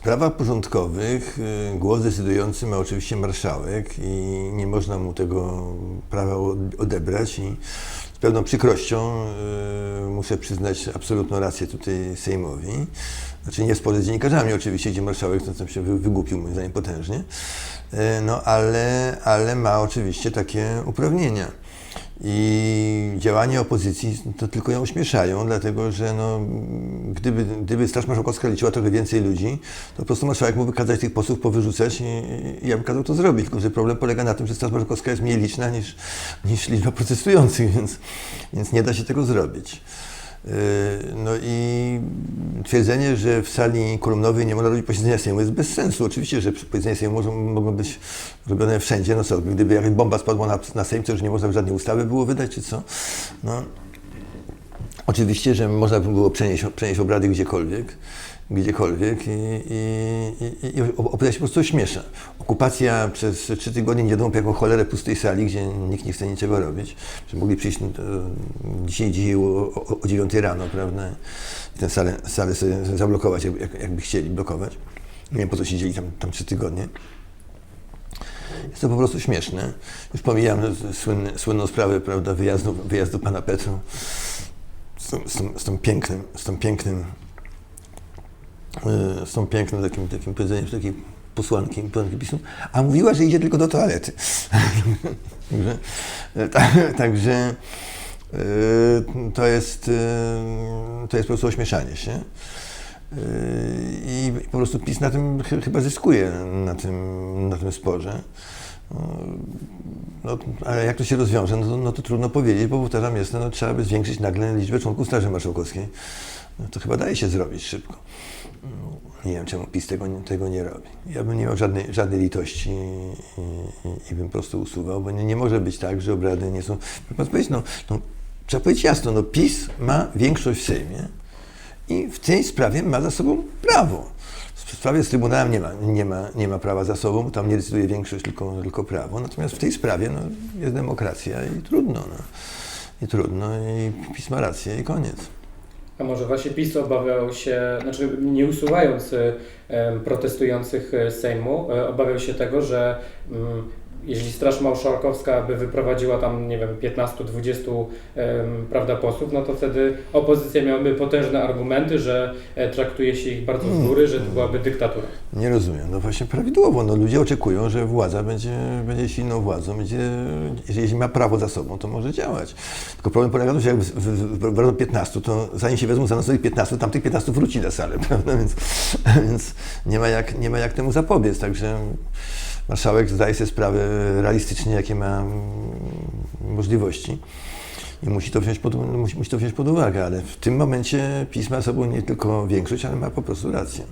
sprawach porządkowych y, głos decydujący ma oczywiście marszałek i nie można mu tego prawa odebrać i z pewną przykrością y, muszę przyznać absolutną rację tutaj Sejmowi. Znaczy nie w sporze z dziennikarzami oczywiście, gdzie marszałek tam się wy- wygłupił moim zdaniem potężnie, Y, no ale, ale ma oczywiście takie uprawnienia. I działania opozycji to tylko ją ośmieszają, dlatego że no, gdyby, gdyby Straż Marszałkowska liczyła trochę więcej ludzi, to po prostu marszałek mógłby kazać tych posłów powyrzucać i, i ja bym kazał to zrobić. Tylko, że problem polega na tym, że Straż Marszałkowska jest mniej liczna niż, niż liczba protestujących, więc, więc nie da się tego zrobić. Yy, No i twierdzenie, że w sali kolumnowej nie można robić posiedzenia Sejmu jest bez sensu. Oczywiście, że posiedzenia Sejmu mogą, mogą być robione wszędzie. No co, gdyby jakaś bomba spadła na, na Sejm, to już nie można żadnej ustawy było wydać, czy co? No, Oczywiście, że można by było przenieść, przenieść obrady gdziekolwiek, gdziekolwiek i, i, i, i się po prostu ośmiesza. Okupacja przez trzy tygodnie nie wiadomo po jaką cholerę pustej sali, gdzie nikt nie chce niczego robić. Że mogli przyjść e, dzisiaj, dzisiaj o, o, o 9 rano, prawda? I tę salę, salę sobie zablokować, jak, jak, jakby chcieli blokować. Nie wiem po co siedzieli tam, tam trzy tygodnie. Jest to po prostu śmieszne. Już pomijam słynną sprawę prawda, wyjazdu, wyjazdu pana Petru z, tą- z, tą- z tą pięknym, z tą pięknym, z tą pięknym takim, takim powiedzeniem, takiej posłanki, posłanki PiSu, a mówiła, że idzie tylko do toalety. także ta- także yy, to jest, to jest po prostu ośmieszanie się. I po prostu PiS na tym ch- chyba zyskuje, na tym, na tym sporze. No, ale jak to się rozwiąże, no to, no to trudno powiedzieć, bo powtarzam, jest, no, trzeba by zwiększyć nagle liczbę członków Straży Marszałkowskiej. No, to chyba daje się zrobić szybko. Nie wiem, czemu PiS tego, tego nie robi. Ja bym nie miał żadnej, żadnej litości i, i, bym po prostu usuwał, bo nie, nie może być tak, że obrady nie są... Trzeba powiedzieć, no, no, trzeba powiedzieć jasno, no, PiS ma większość w Sejmie i w tej sprawie ma za sobą prawo. W sprawie z Trybunałem nie ma, nie ma, nie ma prawa za sobą, bo tam nie decyduje większość, tylko, tylko prawo. Natomiast w tej sprawie no, jest demokracja i trudno. No. I trudno, i PiS ma rację i koniec. A może właśnie PiS obawiał się, znaczy nie usuwając protestujących z Sejmu, y, obawiał się tego, że mm, jeśli Straż Marszałkowska by wyprowadziła tam, nie wiem, 15-20 em, prawda, posłów, no to wtedy opozycja miałaby potężne argumenty, że e, traktuje się ich bardzo z góry, że to byłaby dyktatura. Nie rozumiem. No właśnie prawidłowo. No, ludzie oczekują, że władza będzie, będzie silną władzą, będzie, jeśli ma prawo za sobą, to może działać. Tylko problem polega na tym, że jak w- w- wybrano 15, to zanim się wezmą za następnych 15, tam tych 15 wróci na salę, prawda? Więc, więc nie, ma jak, nie ma jak temu zapobiec. Także marszałek zdaje sobie sprawę realistycznie, jakie ma możliwości. I musi to, wziąć pod, musi, musi to wziąć pod uwagę, ale w tym momencie PiS ma sobą nie tylko większość, ale ma po prostu rację.